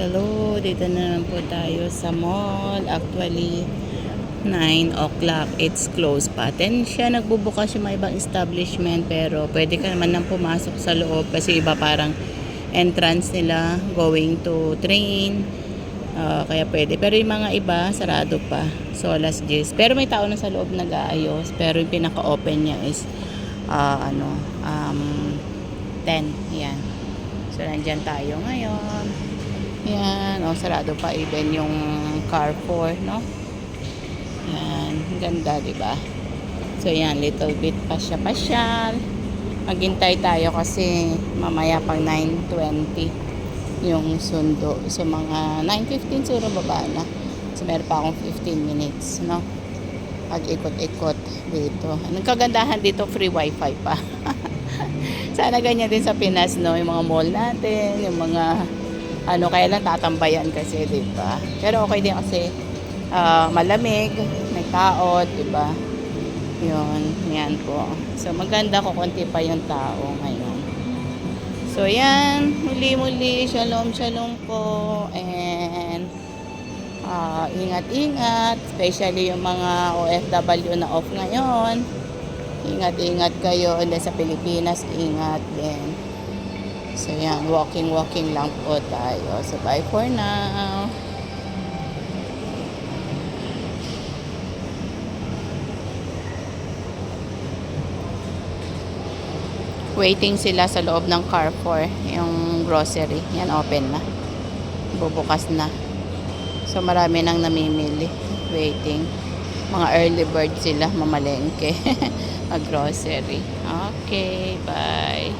Hello, dito na naman po tayo sa mall. Actually, 9 o'clock. It's closed pa. Then siya nagbubukas yung mga ibang establishment pero pwede ka naman nang pumasok sa loob kasi iba parang entrance nila going to train. Ah, kaya pwede. Pero yung mga iba, sarado pa. So, alas 10. Pero may tao na sa loob nag-aayos. Pero yung pinaka-open niya is ah, ano, um, 10. Yan. So, nandyan tayo ngayon. Yan. O, sarado pa even yung Carrefour, no? Yan. Ganda, di ba? So, yan. Little bit pasya-pasyal. Maghintay tayo kasi mamaya pang 9.20 yung sundo. So, mga 9.15 siguro baba na. So, meron pa akong 15 minutes, no? Pag-ikot-ikot dito. Ang kagandahan dito, free wifi pa. Sana ganyan din sa Pinas, no? Yung mga mall natin, yung mga ano, kaya lang tatambayan kasi, di ba? Pero okay din kasi ah, malamig, may tao, di ba? Yun, yan po. So, maganda ko konti pa yung tao ngayon. So, yan. Muli-muli. Shalom, shalom po. And, ah, ingat-ingat. Especially yung mga OFW na off ngayon. Ingat-ingat kayo. And sa Pilipinas, ingat din. So, yan. Walking-walking lang po tayo. So, bye for now. Waiting sila sa loob ng Carrefour. Yung grocery. Yan, open na. Bubukas na. So, marami nang namimili. Waiting. Mga early bird sila, mamalengke. Mag-grocery. Okay, bye.